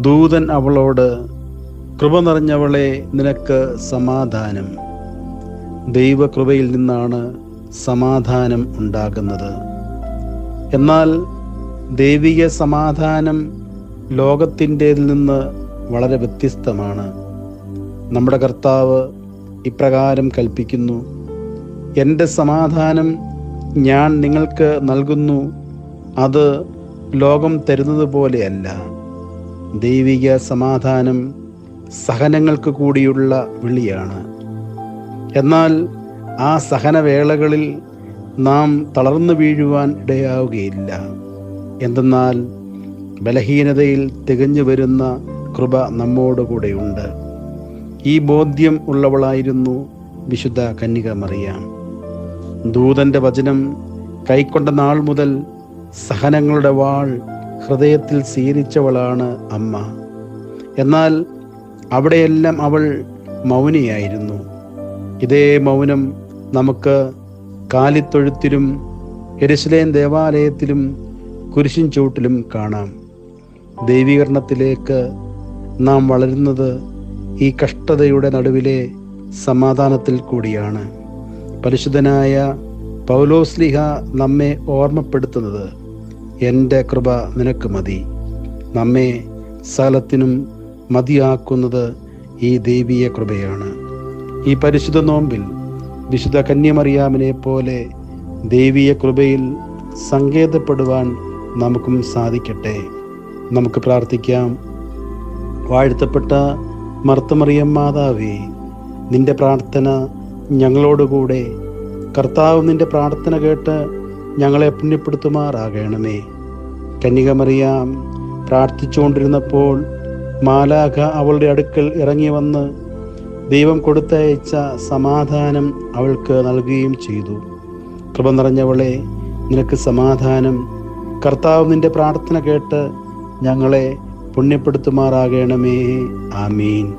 ദൂതൻ അവളോട് കൃപ നിറഞ്ഞവളെ നിനക്ക് സമാധാനം. ദൈവകൃപയിൽ നിന്നാണ് സമാധാനം ഉണ്ടാകുന്നത്. എന്നാൽ ദൈവിക സമാധാനം ലോകത്തിന്റെതിൽ നിന്ന് വളരെ വ്യത്യസ്തമാണ്. നമ്മുടെ കർത്താവ് ഇപ്രകാരം കൽപ്പിക്കുന്നു എന്റെ സമാധാനം ഞാൻ നിങ്ങൾക്ക് നൽകുന്നു അത് ലോകം തരുന്നത് പോലെയല്ല ദൈവിക സമാധാനം സഹനങ്ങൾക്ക് കൂടിയുള്ള വിളിയാണ് എന്നാൽ ആ സഹനവേളകളിൽ നാം തളർന്നു വീഴുവാൻ ഇടയാവുകയില്ല. എന്തെന്നാൽ ബലഹീനതയിൽ തികഞ്ഞു വരുന്ന കൃപ നമ്മോടുകൂടെയുണ്ട്. ഈ ബോധ്യം ഉള്ളവളായിരുന്നു വിശുദ്ധ കന്യക മറിയാം. ദൂതന്റെ വചനം കൈക്കൊണ്ട നാൾ മുതൽ സഹനങ്ങളുടെ വാൾ ഹൃദയത്തിൽ സീരിച്ചവളാണ് അമ്മ. എന്നാൽ അവിടെയെല്ലാം അവൾ മൗനിയായിരുന്നു. ഇതേ മൗനം നമുക്ക് കാലിത്തൊഴുത്തിലും എരുസലേം ദേവാലയത്തിലും കുരിശിൻ ചൂട്ടിലും കാണാം. ദൈവീകരണത്തിലേക്ക് നാം വളരുന്നത് ഈ കഷ്ടതയുടെ നടുവിലെ സമാധാനത്തിൽ കൂടിയാണ്. പരിശുദ്ധനായ പൗലോസ്ലിഹ നമ്മെ ഓർമ്മപ്പെടുത്തുന്നത്. എന്റെ കൃപ നിനക്ക് മതി. നമ്മെ സകലത്തിനും മതിയാക്കുന്നത് ഈ ദൈവീയ കൃപയാണ്. ഈ പരിശുദ്ധ നോമ്പിൽ വിശുദ്ധ കന്യമറിയാമിനെ പോലെ ദൈവീയ കൃപയിൽ സങ്കേതപ്പെടുവാൻ നമുക്കും സാധിക്കട്ടെ. നമുക്ക് പ്രാർത്ഥിക്കാം. വാഴ്ത്തപ്പെട്ട മർത്തമറിയം മാതാവേ നിന്റെ പ്രാർത്ഥന ഞങ്ങളോടുകൂടെ. കർത്താവ് നിന്റെ പ്രാർത്ഥന കേട്ട് ഞങ്ങളെ പുണ്യപ്പെടുത്തുമാറാകണമേ. കന്യകമറിയാം പ്രാർത്ഥിച്ചുകൊണ്ടിരുന്നപ്പോൾ മാലാഖ അവളുടെ അടുക്കൽ ഇറങ്ങി വന്ന് ദൈവം കൊടുത്തയച്ച സമാധാനം അവൾക്ക് നൽകുകയും ചെയ്തു. കൃപ നിറഞ്ഞവളെ നിനക്ക് സമാധാനം. കർത്താവ് നിന്റെ പ്രാർത്ഥന കേട്ട് ഞങ്ങളെ പുണ്യപ്പെടുത്തുമാറാകണമേ. ആമീൻ.